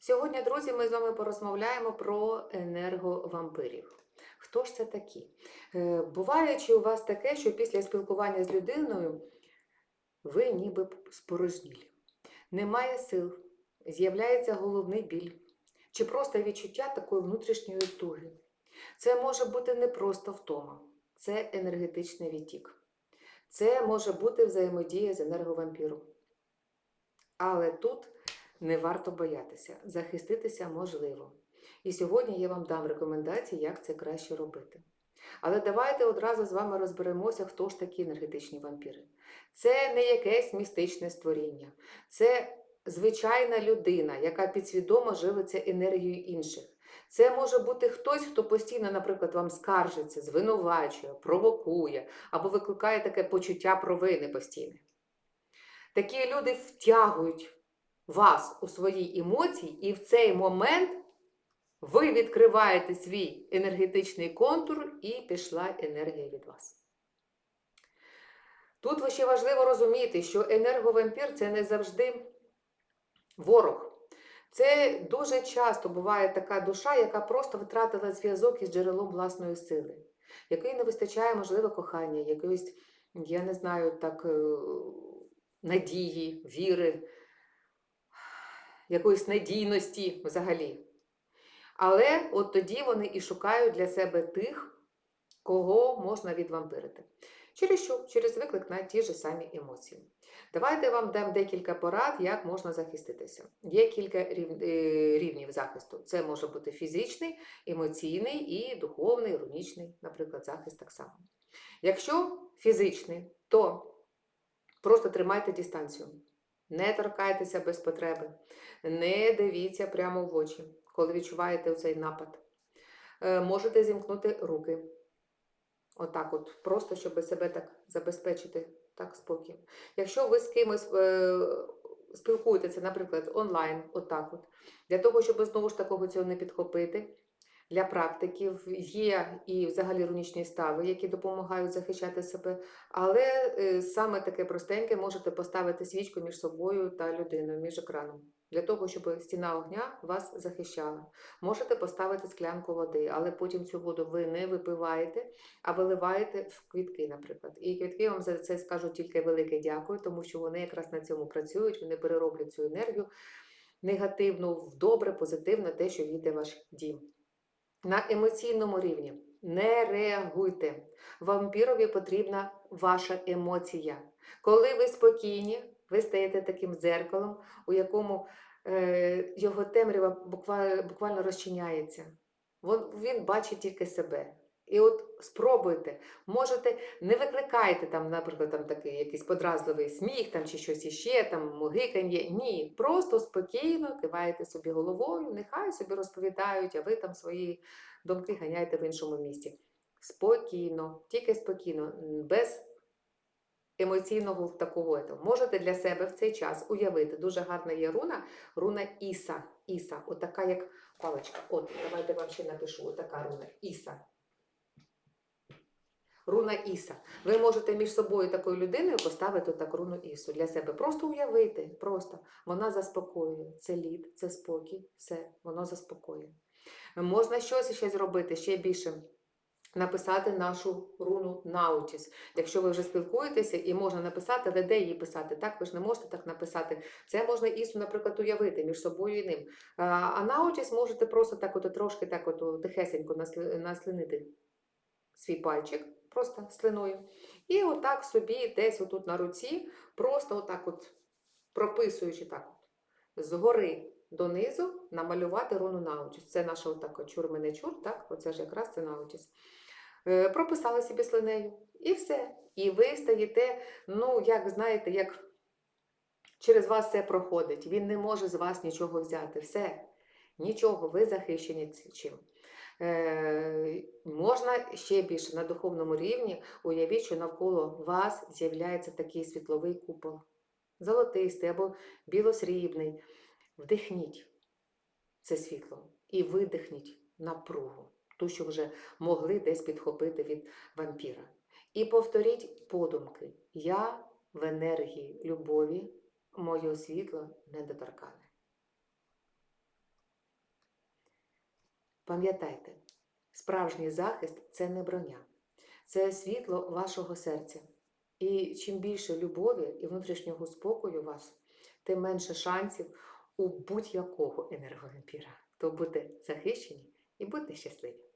Сьогодні, друзі, ми з вами порозмовляємо про енерговампирів. Хто ж це такі? Е, Буває, чи у вас таке, що після спілкування з людиною ви ніби спорожнілі. Немає сил, з'являється головний біль, чи просто відчуття такої внутрішньої туги. Це може бути не просто втома, це енергетичний відтік. Це може бути взаємодія з енерговампіром. Але тут не варто боятися, захиститися можливо. І сьогодні я вам дам рекомендації, як це краще робити. Але давайте одразу з вами розберемося, хто ж такі енергетичні вампіри. Це не якесь містичне створіння, це звичайна людина, яка підсвідомо живиться енергією інших. Це може бути хтось, хто постійно, наприклад, вам скаржиться, звинувачує, провокує або викликає таке почуття провини постійне. Такі люди втягують вас у свої емоції, і в цей момент ви відкриваєте свій енергетичний контур і пішла енергія від вас. Тут ще важливо розуміти, що енерговампір це не завжди ворог. Це дуже часто буває така душа, яка просто втратила зв'язок із джерелом власної сили, який не вистачає, можливо, кохання, якоїсь, я не знаю, так, е, надії, віри, якоїсь надійності взагалі. Але от тоді вони і шукають для себе тих, кого можна відвампирити. Через що? Через виклик на ті ж самі емоції. Давайте вам дам декілька порад, як можна захиститися. Є кілька е, рівнів захисту. Це може бути фізичний, емоційний і духовний, рунічний, наприклад, захист так само. Якщо фізичний, то просто тримайте дистанцію. Не торкайтеся без потреби, не дивіться прямо в очі, коли відчуваєте цей напад. Е, Можете зімкнути руки. Отак, от, просто щоб себе так забезпечити так спокій. Якщо ви з кимось е, спілкуєтеся, наприклад, онлайн, отак от, для того, щоб знову ж такого цього не підхопити, для практиків є і взагалі рунічні стави, які допомагають захищати себе. Але е, саме таке простеньке можете поставити свічку між собою та людиною, між екраном. Для того, щоб стіна огня вас захищала. Можете поставити склянку води, але потім цю воду ви не випиваєте, а виливаєте в квітки, наприклад. І квітки вам за це скажуть тільки велике дякую, тому що вони якраз на цьому працюють, вони перероблять цю енергію негативну в добре, позитивне, те, що війде ваш дім. На емоційному рівні не реагуйте. Вампірові потрібна ваша емоція. Коли ви спокійні, ви стаєте таким дзеркалом, у якому е, його темрява буквально, розчиняється. Він бачить тільки себе. І от спробуйте, можете, не викликайте там, наприклад, там такий якийсь подразливий сміх там, чи щось іще, там мугикання. Ні, просто спокійно киваєте собі головою, нехай собі розповідають, а ви там свої думки ганяєте в іншому місці. Спокійно, тільки спокійно, без емоційного такого. Можете для себе в цей час уявити. Дуже гарна є руна, руна Іса. Іса, отака як паличка. От, давайте вам ще напишу, отака руна Іса. Руна Іса. Ви можете між собою такою людиною поставити так руну Ісу для себе. Просто уявити, просто вона заспокоює. Це лід, це спокій, все, воно заспокоює. Можна щось ще зробити, ще більше. Написати нашу руну Наутіс. Якщо ви вже спілкуєтеся і можна написати, але де її писати? Так, ви ж не можете так написати. Це можна Ісу, наприклад, уявити між собою і ним. А, Наутіс можете просто так от трошки так от тихесенько насли- наслинити свій пальчик, просто слиною. І отак собі десь отут на руці, просто отак от прописуючи так от, згори донизу намалювати руну наутіс. Це наша отак от чур мене чур, так? Оце ж якраз це наутіс. Е, прописали собі слинею. І все. І ви стаєте, ну, як знаєте, як через вас це проходить. Він не може з вас нічого взяти. Все. Нічого, ви захищені чим. Е, можна ще більше на духовному рівні уявіть, що навколо вас з'являється такий світловий купол. Золотистий або білосрібний. Вдихніть це світло і видихніть напругу, ту, що вже могли десь підхопити від вампіра. І повторіть подумки: я в енергії любові, моє світло недоторкане. Пам'ятайте, справжній захист це не броня, це світло вашого серця. І чим більше любові і внутрішнього спокою у вас, тим менше шансів у будь-якого енерговампіра. То будьте захищені і будьте щасливі!